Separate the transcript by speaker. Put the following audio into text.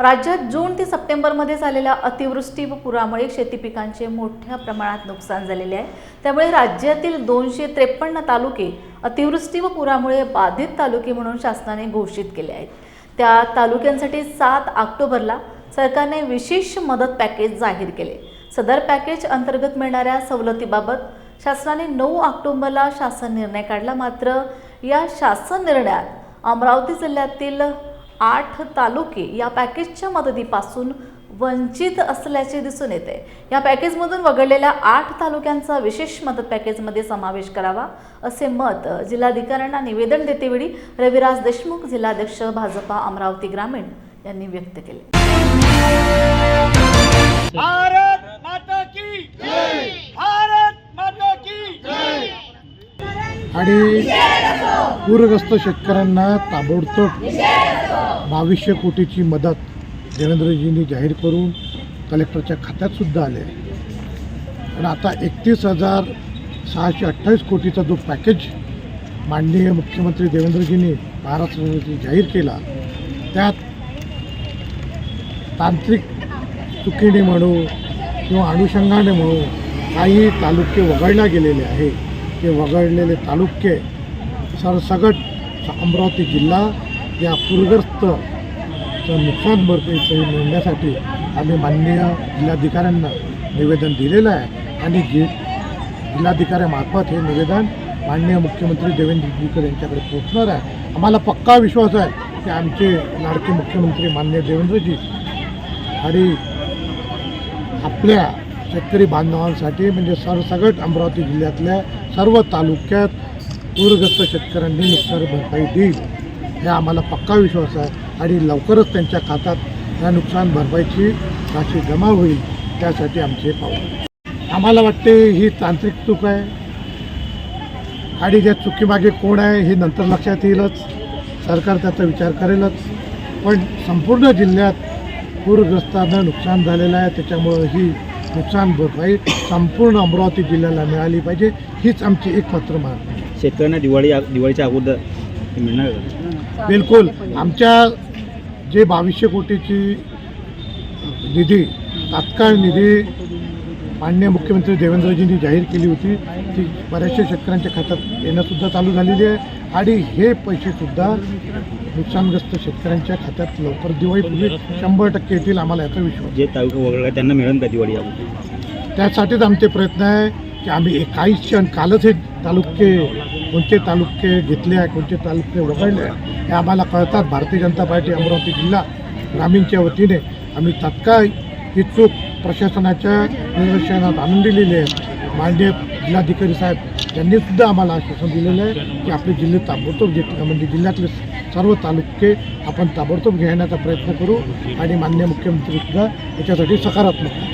Speaker 1: राज्यात जून ते सप्टेंबरमध्ये झालेल्या अतिवृष्टी व पुरामुळे शेती पिकांचे मोठ्या प्रमाणात नुकसान झालेले आहे. त्यामुळे राज्यातील दोनशे त्रेपन्न तालुके अतिवृष्टी व पुरामुळे बाधित तालुके म्हणून शासनाने घोषित केले आहेत. त्या तालुक्यांसाठी सात ऑक्टोबरला सरकारने विशेष मदत पॅकेज जाहीर केले. सदर पॅकेज अंतर्गत मिळणाऱ्या सवलतीबाबत शासनाने नऊ ऑक्टोबरला शासन निर्णय काढला. मात्र या शासन निर्णयात अमरावती जिल्ह्यातील आठ तालुके या पॅकेजच्या मदतीपासून वंचित असल्याचे दिसून येते. या पॅकेजमधून वगळलेल्या आठ तालुक्यांचा विशेष मदत पॅकेजमध्ये समावेश करावा असे मत जिल्हाधिकाऱ्यांना निवेदन देतेवेळी रविराज देशमुख जिल्हाध्यक्ष भाजपा अमरावती ग्रामीण यांनी व्यक्त केले.
Speaker 2: भारत माता की भारत माता की
Speaker 3: आणि पूरग्रस्त शेतकऱ्यांना ताबडतोब बावीसशे कोटीची मदत देवेंद्रजींनी जाहीर करून कलेक्टरच्या खात्यातसुद्धा आले आणि आता एकतीस हजार सहाशे अठ्ठावीस कोटीचा जो पॅकेज माननीय मुख्यमंत्री देवेंद्रजींनी महाराष्ट्रासाठी जाहीर केला त्यात तांत्रिक चुकीने म्हणू किंवा अनुषंगाने म्हणू काही तालुके वगळल्या गेलेले आहे ते वगळलेले तालुके सरसगट अमरावती जिल्हा या पूरग्रस्त नुकसान भरपाई मिळण्यासाठी आम्ही माननीय जिल्हाधिकाऱ्यांना निवेदन दिलेलं आहे. आणि जि जिल्हाधिकाऱ्यामार्फत हे निवेदन माननीय मुख्यमंत्री देवेंद्र देवेंद्रजीकर यांच्याकडे पोहोचणार आहे. आम्हाला पक्का विश्वास आहे की आमचे लाडके मुख्यमंत्री माननीय देवेंद्रजी आणि आपल्या शेतकरी बांधवांसाठी म्हणजे सरसगट अमरावती जिल्ह्यातल्या सर्व तालुक्यात पूरग्रस्त शेतकऱ्यांनी नुकसान भरपाई देईल. हे आम्हाला पक्का विश्वास आहे आणि लवकरच त्यांच्या खात्यात या नुकसान भरपाईची राशी जमा होईल त्यासाठी आमचे पाऊल. आम्हाला वाटते ही तांत्रिक चूक आहे. आणि ज्या चुकीमागे कोण आहे हे नंतर लक्षात येईलच. सरकार त्याचा विचार करेलच. पण संपूर्ण जिल्ह्यात पूरग्रस्तांना नुकसान झालेलं आहे त्याच्यामुळं ही नुकसान भरपाई संपूर्ण अमरावती जिल्ह्याला मिळाली पाहिजे हीच आमची एकमात्र मागणी.
Speaker 4: शेतकऱ्यांना दिवाळी दिवाळीच्या अगोदर मिळणार
Speaker 3: बिलकुल. आमच्या जे बावीसशे कोटीची निधी तात्काळ निधी माननीय मुख्यमंत्री देवेंद्रजींनी जाहीर केली होती ती बऱ्याचशा शेतकऱ्यांच्या खात्यात येणंसुद्धा चालू झालेली आहे. आणि हे पैसेसुद्धा नुकसानग्रस्त शेतकऱ्यांच्या खात्यात लवकर दिवाळीपूर्वी शंभर टक्के येतील आम्हाला याचा विश्वास.
Speaker 4: जे तालुका वगळला त्यांना मिळेल का दिवाळी
Speaker 3: त्यासाठीच आमचे प्रयत्न आहे. की आम्ही एक काही क्षण कालच हे तालुके कोणते तालुके घेतले आहे कोणते तालुके वगळले आहे हे आम्हाला कळतात. भारतीय जनता पार्टी अमरावती जिल्हा ग्रामीणच्या वतीने आम्ही तात्काळ ही चूक प्रशासनाच्या निदर्शनात आणून दिलेली आहे. माननीय जिल्हाधिकारी साहेब यांनीसुद्धा आम्हाला आश्वासन दिलेलं आहे की आपले जिल्हे ताबडतोब घेतले म्हणजे जिल्ह्यातले सर्व तालुके आपण ताबडतोब घेण्याचा प्रयत्न करू आणि माननीय मुख्यमंत्रीसुद्धा याच्यासाठी सकारात्मक